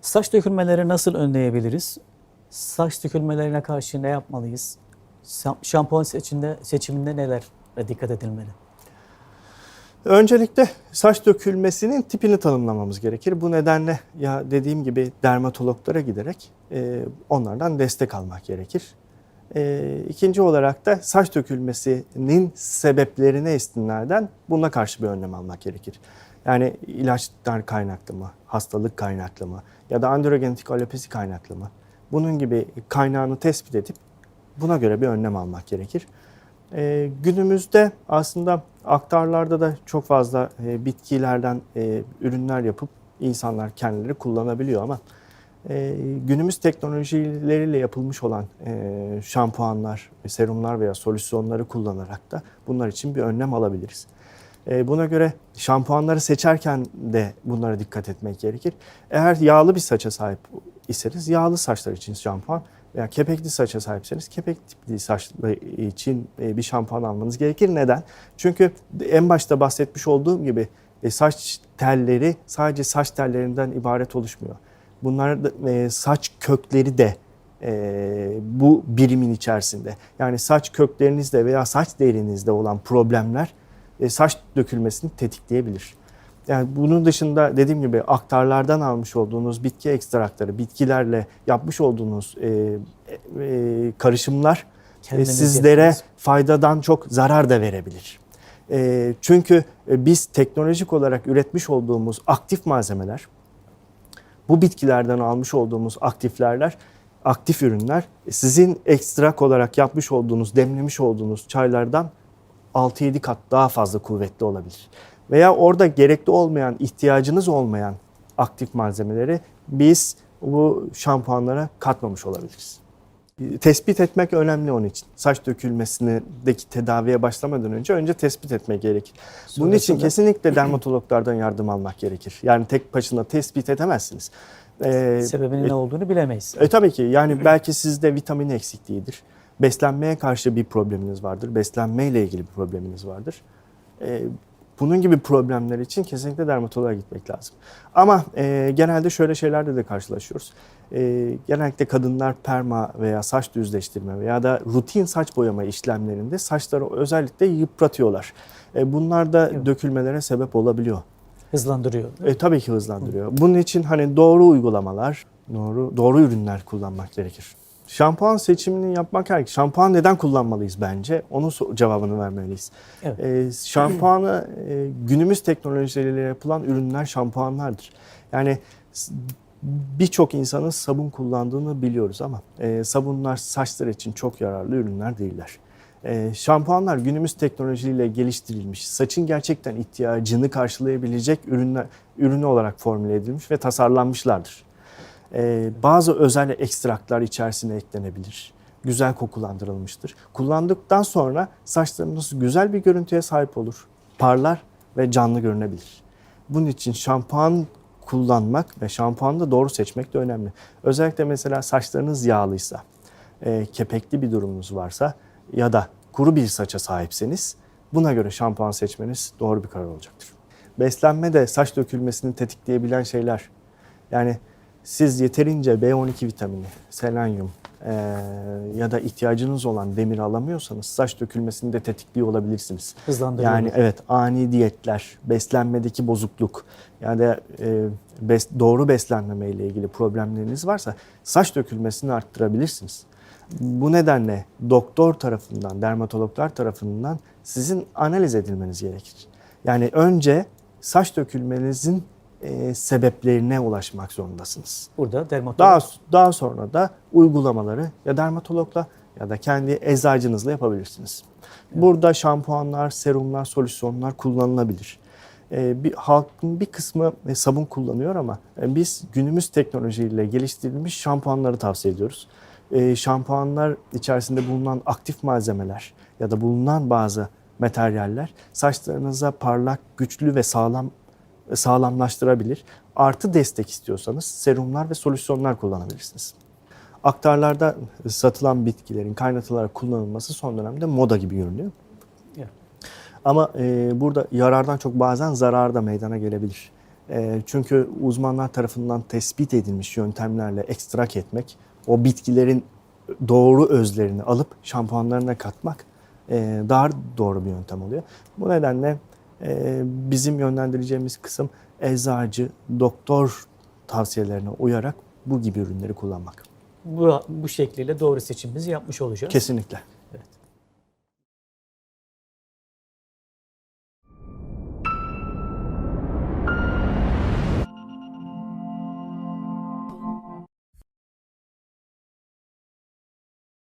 Saç dökülmeleri nasıl önleyebiliriz? Saç dökülmelerine karşı ne yapmalıyız? Şam- Şampuan seçiminde, seçiminde nelere dikkat edilmeli? Öncelikle saç dökülmesinin tipini tanımlamamız gerekir. Bu nedenle ya dediğim gibi dermatologlara giderek e, onlardan destek almak gerekir. E, ikinci olarak da saç dökülmesinin sebeplerine istinaden buna karşı bir önlem almak gerekir. Yani ilaçlar kaynaklı mı, hastalık kaynaklı mı ya da androgenetik alopesi kaynaklı mı? Bunun gibi kaynağını tespit edip buna göre bir önlem almak gerekir. Ee, günümüzde aslında aktarlarda da çok fazla e, bitkilerden e, ürünler yapıp insanlar kendileri kullanabiliyor ama e, günümüz teknolojileriyle yapılmış olan e, şampuanlar, serumlar veya solüsyonları kullanarak da bunlar için bir önlem alabiliriz. E, buna göre şampuanları seçerken de bunlara dikkat etmek gerekir. Eğer yağlı bir saça sahip iseniz yağlı saçlar için şampuan veya kepekli saça sahipseniz kepek tipli saçlar için e, bir şampuan almanız gerekir. Neden? Çünkü en başta bahsetmiş olduğum gibi e, saç telleri sadece saç tellerinden ibaret oluşmuyor. Bunlar da, e, saç kökleri de e, bu birimin içerisinde. Yani saç köklerinizde veya saç derinizde olan problemler e, saç dökülmesini tetikleyebilir. Yani bunun dışında dediğim gibi aktarlardan almış olduğunuz bitki ekstrakları, bitkilerle yapmış olduğunuz e, e, karışımlar e, Kendiniz sizlere yapınız. faydadan çok zarar da verebilir. E, çünkü e, biz teknolojik olarak üretmiş olduğumuz aktif malzemeler, bu bitkilerden almış olduğumuz aktiflerler, aktif ürünler sizin ekstrak olarak yapmış olduğunuz, demlemiş olduğunuz çaylardan 6-7 kat daha fazla kuvvetli olabilir. Veya orada gerekli olmayan, ihtiyacınız olmayan aktif malzemeleri biz bu şampuanlara katmamış olabiliriz. Tespit etmek önemli onun için. Saç dökülmesindeki tedaviye başlamadan önce önce tespit etmek gerekir. Bunun için Sonrasında- kesinlikle dermatologlardan yardım almak gerekir. Yani tek başına tespit edemezsiniz. Ee, Sebebinin ne olduğunu bilemeyiz. e, tabii ki yani belki sizde vitamin eksikliğidir. Beslenmeye karşı bir probleminiz vardır. Beslenmeyle ilgili bir probleminiz vardır. E, bunun gibi problemler için kesinlikle dermatoloğa gitmek lazım. Ama e, genelde şöyle şeylerle de karşılaşıyoruz. E, genellikle kadınlar perma veya saç düzleştirme veya da rutin saç boyama işlemlerinde saçları özellikle yıpratıyorlar. E, bunlar da Evet. dökülmelere sebep olabiliyor. Hızlandırıyor. E, tabii ki hızlandırıyor. Bunun için hani doğru uygulamalar, doğru doğru ürünler kullanmak gerekir. Şampuan seçimini yapmak her Şampuan neden kullanmalıyız bence? Onun cevabını vermeliyiz. Evet. E, şampuanı e, günümüz teknolojileriyle yapılan ürünler şampuanlardır. Yani birçok insanın sabun kullandığını biliyoruz ama e, sabunlar saçlar için çok yararlı ürünler değiller. E, şampuanlar günümüz teknolojiyle geliştirilmiş, saçın gerçekten ihtiyacını karşılayabilecek ürünler ürünü olarak formüle edilmiş ve tasarlanmışlardır. E, bazı özel ekstraklar içerisine eklenebilir. Güzel kokulandırılmıştır. Kullandıktan sonra saçlarınız güzel bir görüntüye sahip olur. Parlar ve canlı görünebilir. Bunun için şampuan kullanmak ve şampuanı da doğru seçmek de önemli. Özellikle mesela saçlarınız yağlıysa, e, kepekli bir durumunuz varsa ya da kuru bir saça sahipseniz buna göre şampuan seçmeniz doğru bir karar olacaktır. Beslenme de saç dökülmesini tetikleyebilen şeyler. Yani siz yeterince B12 vitamini, selenyum e, ya da ihtiyacınız olan demir alamıyorsanız saç dökülmesini de tetikliyor olabilirsiniz. Hızlandırıyor. Yani evet ani diyetler, beslenmedeki bozukluk ya da e, bes, doğru beslenmeme ile ilgili problemleriniz varsa saç dökülmesini arttırabilirsiniz. Bu nedenle doktor tarafından, dermatologlar tarafından sizin analiz edilmeniz gerekir. Yani önce saç dökülmenizin e, sebeplerine ulaşmak zorundasınız. Burada dermatolog Daha daha sonra da uygulamaları ya dermatologla ya da kendi eczacınızla yapabilirsiniz. Burada şampuanlar, serumlar, solüsyonlar kullanılabilir. Ee, bir halkın bir kısmı e, sabun kullanıyor ama e, biz günümüz teknolojiyle geliştirilmiş şampuanları tavsiye ediyoruz. Ee, şampuanlar içerisinde bulunan aktif malzemeler ya da bulunan bazı materyaller saçlarınıza parlak, güçlü ve sağlam sağlamlaştırabilir. Artı destek istiyorsanız serumlar ve solüsyonlar kullanabilirsiniz. Aktarlarda satılan bitkilerin kaynatılarak kullanılması son dönemde moda gibi görünüyor. Evet. Ama e, burada yarardan çok bazen zarar da meydana gelebilir. E, çünkü uzmanlar tarafından tespit edilmiş yöntemlerle ekstrak etmek, o bitkilerin doğru özlerini alıp şampuanlarına katmak e, daha doğru bir yöntem oluyor. Bu nedenle e, bizim yönlendireceğimiz kısım eczacı, doktor tavsiyelerine uyarak bu gibi ürünleri kullanmak. Bu, bu şekliyle doğru seçimimizi yapmış olacağız. Kesinlikle.